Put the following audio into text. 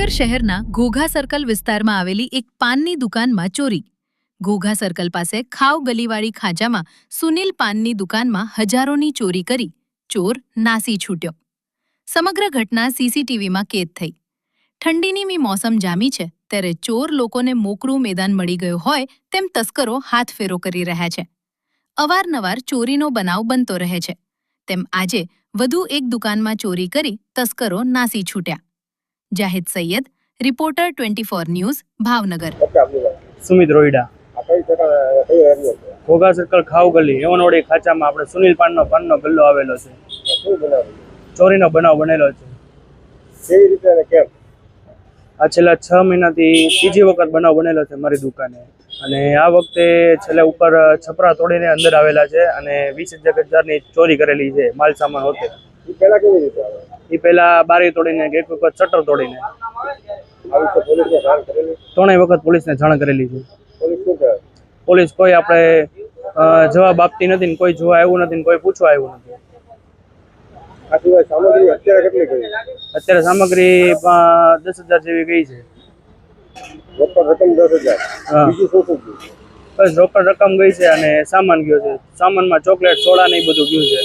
ભાવનગર શહેરના ઘોઘા સર્કલ વિસ્તારમાં આવેલી એક પાનની દુકાનમાં ચોરી. ઘોઘા સર્કલ પાસે ખાવ ગલીવાળી ખાંચામાં સુનિલ પાનની દુકાનમાં હજારોની ચોરી કરી, ચોર નાસી છૂટ્યો. સમગ્ર ઘટના સીસીટીવીમાં કેદ થઈ. ઠંડીની મી મોસમ જામી છે, ત્યારે ચોર લોકોને મોકળું મેદાન મળી ગયું હોય તેમ તસ્કરો હાથ ફેરો કરી રહ્યા છે. અવારનવાર ચોરીનો બનાવ બનતો રહે છે. તેમ આજે વધુ એક દુકાનમાં ચોરી કરી તસ્કરો નાસી છૂટ્યા. Zahid Syed reporter twenty four news Bhavnagar. Sumit રોઈડા Ghogha circle ખાવ ગલી એવનવાડી ખાચામાં આપણે સુનિલ પાનનો પાનનો ગલ્લો આવેલો છે. ચોરીનો બનાવ બનેલો છે. કેવી રીતે કેમ? આ છેલ્લા છ મહિનાથી ત્રીજી વખત બનાવ બનેલો છે મારી દુકાને. અને આ વખતે છેલ્લે ઉપર છપરા તોડીને અંદર આવેલા છે અને વીસ હજાર હજારની ચોરી કરેલી છે માલ સામાન હોતે. એ પહેલા કેવી રીતે આવે? એ પહેલા બારી તોડીને કે એક વખત શટર તોડીને. ત્રણેય વખત પોલીસને જાણ કરેલી છે. પોલીસ કોઈ આપણે જવાબ આપતી નથી ને કોઈ જોવા આવ્યું નથી ને કોઈ પૂછવા આવ્યું નથી. અત્યારે સામગ્રી દસ હજાર જેવી ગઈ છે. બસ રોકડ રકમ ગઈ છે અને સામાન ગયો છે. સામાનમાં ચોકલેટ સોડા ને એ બધું ગયું છે.